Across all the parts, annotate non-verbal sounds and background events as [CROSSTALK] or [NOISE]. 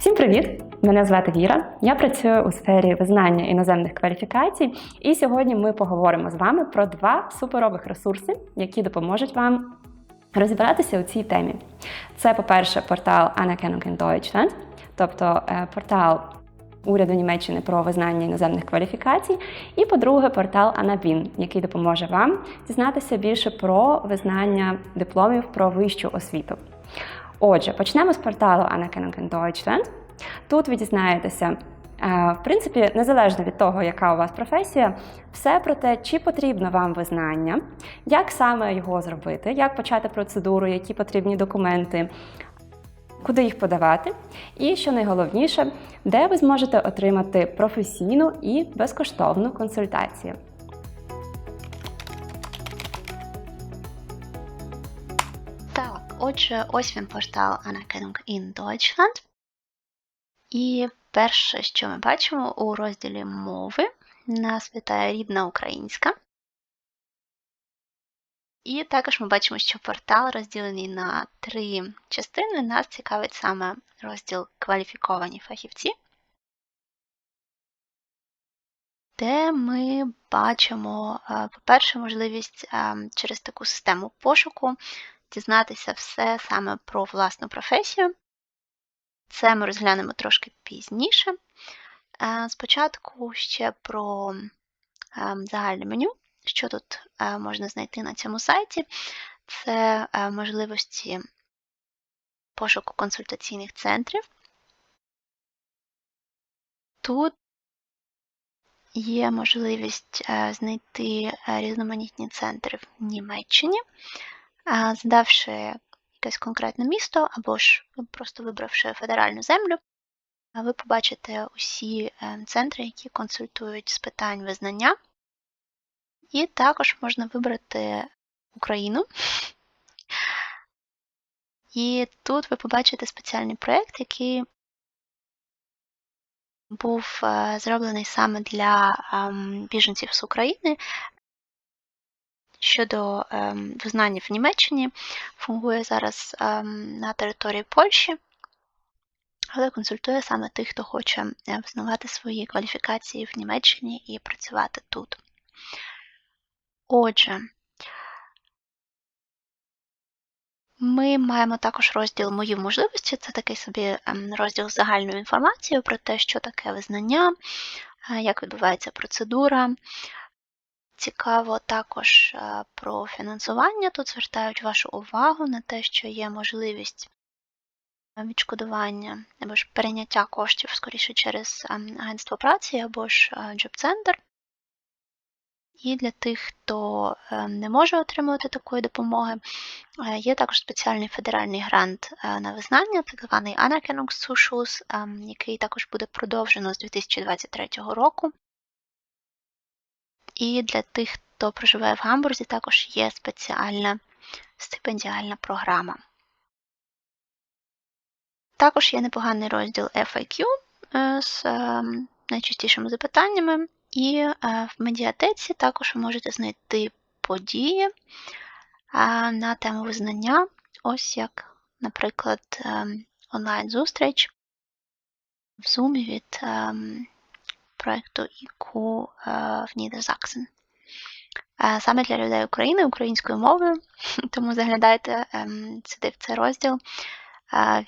Всім привіт! Мене звати Віра. Я працюю у сфері визнання іноземних кваліфікацій, і сьогодні ми поговоримо з вами про два суперових ресурси, які допоможуть вам розібратися у цій темі. Це, по-перше, портал Anerkennung in Deutschland, тобто е, портал уряду Німеччини про визнання іноземних кваліфікацій, і, по-друге, портал Анабін, який допоможе вам дізнатися більше про визнання дипломів про вищу освіту. Отже, почнемо з порталу Anerkennung Deutschland. Тут ви дізнаєтеся, е, в принципі, незалежно від того, яка у вас професія, все про те, чи потрібно вам визнання, як саме його зробити, як почати процедуру, які потрібні документи, куди їх подавати, і що найголовніше, де ви зможете отримати професійну і безкоштовну консультацію. Отже, ось він портал Anerkennung in Deutschland. І перше, що ми бачимо у розділі мови, нас вітає рідна українська. І також ми бачимо, що портал розділений на три частини. Нас цікавить саме розділ кваліфіковані фахівці, де ми бачимо, е, по-перше, можливість е, через таку систему пошуку дізнатися все саме про власну професію. Це ми розглянемо трошки пізніше. Е, Спочатку ще про е, загальне меню, що тут е, можна знайти на цьому сайті. Це можливості пошуку консультаційних центрів. Тут є можливість знайти різноманітні центри в Німеччині, задавши якесь конкретне місто, або ж просто вибравши федеральну землю, ви побачите усі е, центри, які консультують з питань визнання. І також можна вибрати Україну. І тут ви побачите спеціальний проєкт, який був е, зроблений саме для ем, біженців з України щодо ем, визнання в Німеччині. Фунгує зараз ем, на території Польщі, але консультує саме тих, хто хоче е, визнавати свої кваліфікації в Німеччині і працювати тут. Отже, ми маємо також розділ Мої можливості. Це такий собі ем, розділ з загальною інформацією про те, що таке визнання, е, як відбувається процедура. Цікаво також е, про фінансування. Тут звертають вашу увагу на те, що є можливість відшкодування або ж перейняття коштів скоріше через ем, агентство праці або ж джоб-центр. І для тих, хто е, не може отримувати такої допомоги, е, є також спеціальний федеральний грант е, на визнання, так званий Anerkennungszuschuss, який також буде продовжено з 2023 року. І для тих, хто проживає в Гамбурзі, також є спеціальна стипендіальна програма. Також є непоганий розділ FAQ з найчастішими запитаннями. І е, в медіатеці також ви можете знайти події е, на тему визнання, ось як, наприклад, е, онлайн-зустріч в Zoom від проєкту IQ в Нідерзаксен. Саме для людей України українською мовою, [LAUGHS] тому заглядайте сюди в цей розділ,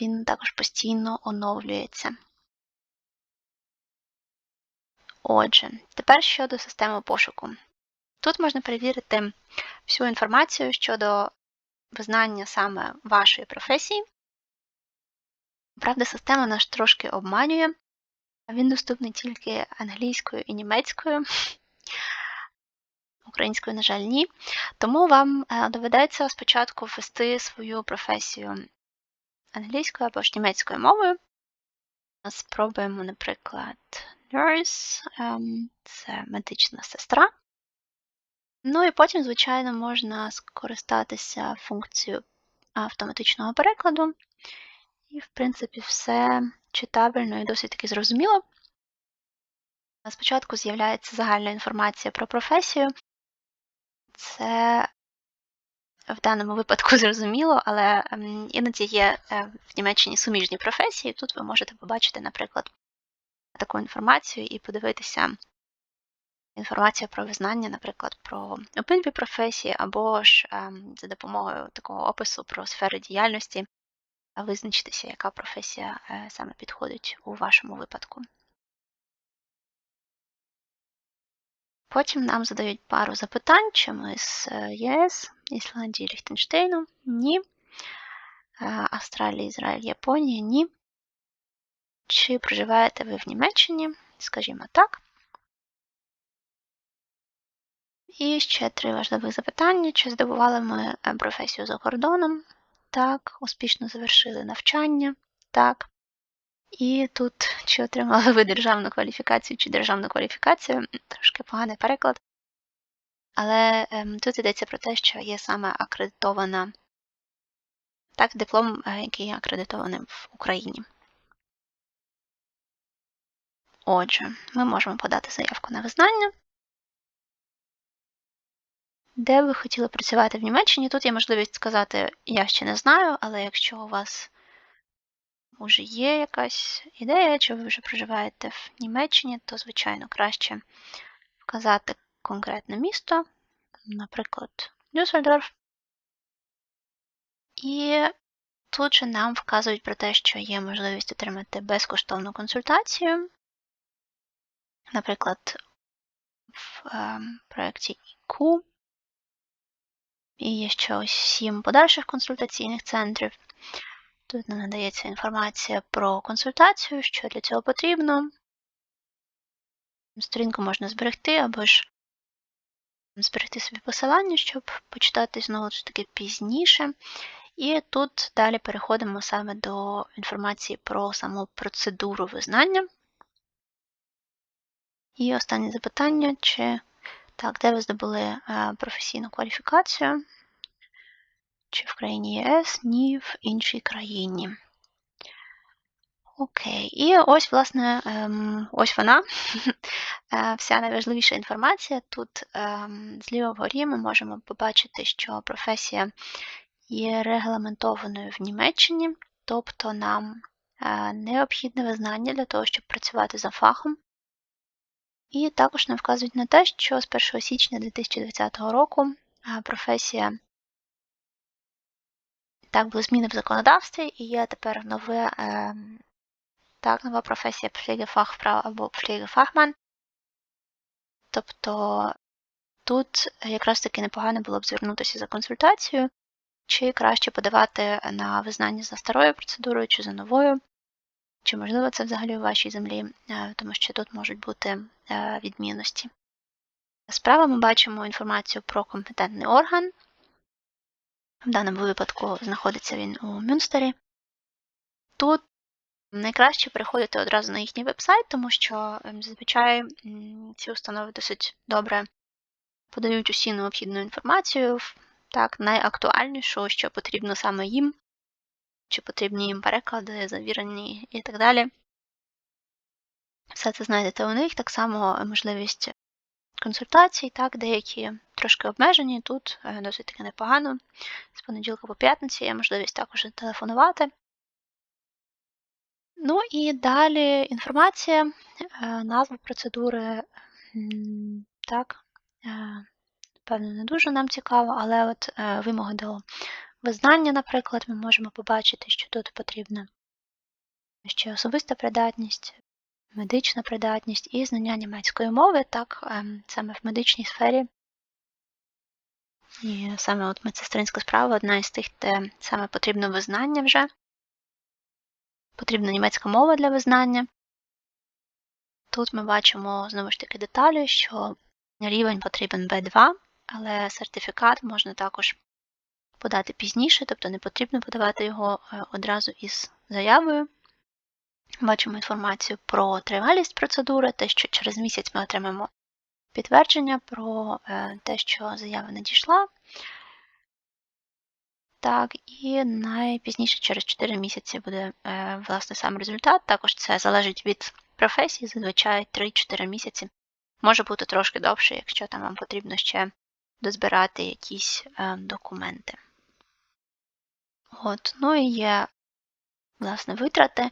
він також постійно оновлюється. Отже, тепер щодо системи пошуку. Тут можна перевірити всю інформацію щодо визнання саме вашої професії. Правда, система нас трошки обманює. Він доступний тільки англійською і німецькою. Українською, на жаль, ні. Тому вам е, доведеться спочатку ввести свою професію англійською або ж німецькою мовою. Спробуємо, наприклад, nurse, ем, це медична сестра. Ну і потім, звичайно, можна скористатися функцією автоматичного перекладу. І, в принципі, все читабельно і досить таки зрозуміло. Спочатку з'являється загальна інформація про професію. Це в даному випадку [LAUGHS] зрозуміло, але ем, іноді є е, в Німеччині суміжні професії. Тут ви можете побачити, наприклад, таку інформацію і подивитися інформацію про визнання, наприклад, про обидві професії, або ж ем, за допомогою такого опису про сфери діяльності визначитися, яка професія е, саме підходить у вашому випадку. Потім нам задають пару запитань, чи ми з ЄС, Ісландії, Ліхтенштейну? Ні. Австралія, Ізраїль, Японія? Ні. Чи проживаєте ви в Німеччині? Скажімо так. І ще три важливих запитання. Чи здобували ми е, професію за кордоном? Так. Успішно завершили навчання? Так. І тут чи отримали ви державну кваліфікацію чи державну кваліфікацію, трошки поганий переклад. Але ем, тут йдеться про те, що є саме акредитована так, диплом, е, який є акредитований в Україні. Отже, ми можемо подати заявку на визнання. Де ви хотіли працювати в Німеччині? Тут є можливість сказати, я ще не знаю, але якщо у вас вже є якась ідея, чи ви вже проживаєте в Німеччині, то, звичайно, краще вказати конкретне місто, наприклад, Дюссельдорф. І тут же нам вказують про те, що є можливість отримати безкоштовну консультацію. Наприклад, в е, проєкті IQ. І є ще ось сім подальших консультаційних центрів. Тут нам надається інформація про консультацію, що для цього потрібно. Сторінку можна зберегти або ж зберегти собі посилання, щоб почитати знову ж таки пізніше. І тут далі переходимо саме до інформації про саму процедуру визнання. І останнє запитання, чи так, де ви здобули професійну кваліфікацію? Чи в країні ЄС, ні в іншій країні. Окей, і ось, власне, ось вона. Е, [LAUGHS] Вся найважливіша інформація. Тут ем, зліва вгорі ми можемо побачити, що професія є регламентованою в Німеччині, тобто нам е, необхідне визнання для того, щоб працювати за фахом. І також нам вказують на те, що з 1 січня 2020 року професія так, були зміни в законодавстві, і є тепер нове, е, так, нова професія Pflegefachfrau або Pflegefachmann. Тобто тут якраз таки непогано було б звернутися за консультацією, чи краще подавати на визнання за старою процедурою, чи за новою, чи можливо це взагалі у вашій землі, е, тому що тут можуть бути е, відмінності. Справа ми бачимо інформацію про компетентний орган. В даному випадку знаходиться він у Мюнстері. Тут найкраще переходити одразу на їхній веб-сайт, тому що ем, зазвичай ці установи досить добре подають усі необхідну інформацію, так, найактуальнішу, що потрібно саме їм, чи потрібні їм переклади, завірені і так далі. Все це знайдете у них, так само можливість консультацій, так, деякі трошки обмежені, тут е, досить таки непогано. З понеділка по п'ятниці є можливість також телефонувати. Ну і далі інформація, е, назва процедури, так, е, певно, не дуже нам цікаво, але от вимоги до визнання, наприклад, ми можемо побачити, що тут потрібна ще особиста придатність, медична придатність і знання німецької мови, так, ем, саме в медичній сфері. І саме от медсестринська справа одна із тих, де саме потрібно визнання вже. Потрібна німецька мова для визнання. Тут ми бачимо знову ж таки деталі, що рівень потрібен B2, але сертифікат можна також подати пізніше, тобто не потрібно подавати його е, одразу із заявою. Бачимо інформацію про тривалість процедури, те, що через місяць ми отримаємо підтвердження про е, те, що заява надійшла. Так, і найпізніше через 4 місяці буде е, власне сам результат. Також це залежить від професії, зазвичай 3-4 місяці. Може бути трошки довше, якщо там вам потрібно ще дозбирати якісь документи. От, ну і є, власне, витрати.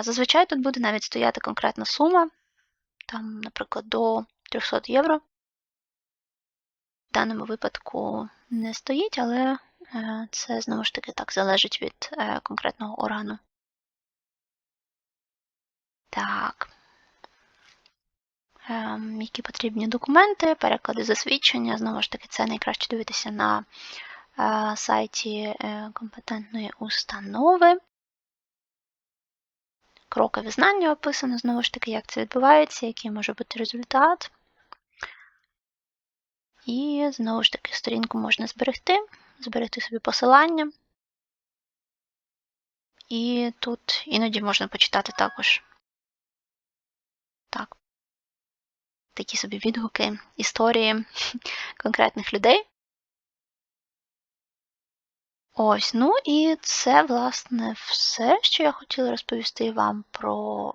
Зазвичай тут буде навіть стояти конкретна сума, там, наприклад, до 300 євро. В даному випадку не стоїть, але е, це знову ж таки так залежить від е, конкретного органу. Так. Ем, які потрібні документи, переклади засвідчення. Знову ж таки, це найкраще дивитися на сайті е, компетентної установи. Кроки визнання описано, знову ж таки, як це відбувається, який може бути результат. І знову ж таки сторінку можна зберегти, зберегти собі посилання. І тут іноді можна почитати також так, такі собі відгуки, історії [LAUGHS] конкретних людей. Ось, ну і це, власне, все, що я хотіла розповісти вам про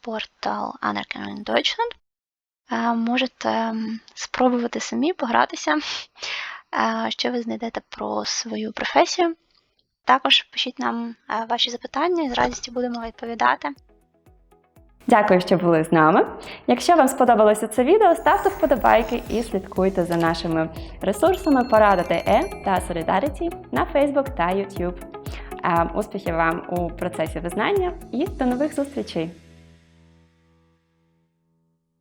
портал Anerkennung Deutschland. Е, Можете спробувати самі погратися, е, що ви знайдете про свою професію. Також пишіть нам е, ваші запитання, з радістю будемо відповідати. Дякую, що були з нами. Якщо вам сподобалося це відео, ставте вподобайки і слідкуйте за нашими ресурсами Порада.е та Solidarity на Facebook та YouTube. Е, Успіхів вам у процесі визнання і до нових зустрічей!